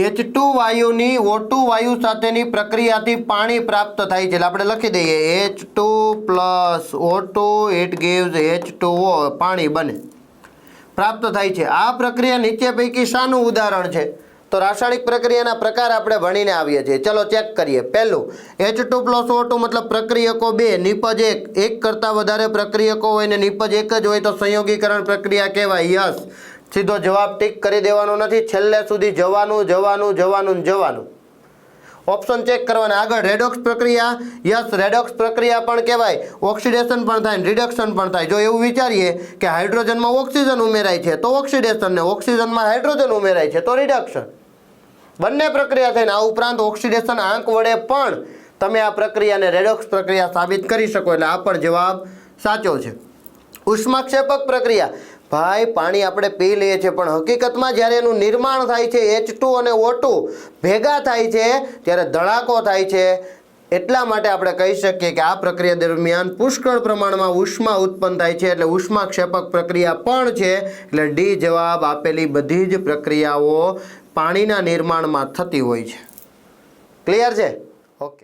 H two વાયુની O two વાયુ સાથેની પ્રક્રિયાથી પાણી પ્રાપ્ત થાય છે. એટલે આપણે લખી દઈએ H two plus O two it gives H two O પાણી બને. પ્રાપ્ત થાય છે. આ પ્રક્રિયા નીચે પૈકી શાનું ઉદાહરણ છે? તો રાસાયણિક પ્રક્રિયાના પ્રકાર આપણે ભણીને આવીએ છીએ. ચલો ચેક કરીએ. પહેલું H two plus O two મતલબ પ્રક્રિયકો બે, નિપજ એક. એક કરતાં વધારે પ્રક્રિયકો હોય ને નિપજ એક જ હોય તો સંયોગીકરણ પ્રક્રિયા કહેવાય. યસ. સીધો જવાબ ટીક કરી દેવાનો નથી. છેલ્લે સુધી જવાનું જવાનું જવાનું જવાનું. ઓપ્શન ચેક કરવાના. આગળ રેડોક્સ પ્રક્રિયા. યસ રેડોક્સ પ્રક્રિયા પણ કહેવાય. ઓક્સિડેશન પણ થાય રિડક્શન પણ થાય. જો એવું વિચારીએ કે હાઇડ્રોજનમાં ઓક્સિજન ઉમેરાય છે, તો ઓક્સિડેશન ને ઓક્સિજનમાં હાઇડ્રોજન ઉમેરાય છે, તો રિડક્શન બંને પ્રક્રિયા થઈને આ ઉપરાંત ઓક્સિડેશન આંક વડે પણ તમે આ પ્રક્રિયાને રેડોક્સ પ્રક્રિયા સાબિત કરી શકો. એટલે આ પણ જવાબ સાચો છે. ઉષ્માક્ષેપક પ્રક્રિયા. ભાઈ, પાણી આપણે પી લઈએ છીએ, પણ હકીકતમાં જ્યારે એનું નિર્માણ થાય છે એચ ટુ અને ઓ ટુ ભેગા થાય છે, ત્યારે ધડાકો થાય છે. એટલા માટે આપણે કહી શકીએ કે આ પ્રક્રિયા દરમિયાન પુષ્કળ પ્રમાણમાં ઉષ્મા ઉત્પન્ન થાય છે, એટલે ઉષ્માક્ષેપક પ્રક્રિયા પણ છે. એટલે ડી જવાબ આપેલી બધી જ પ્રક્રિયાઓ પાણીના નિર્માણમાં થતી હોય છે. ક્લિયર છે? ઓકે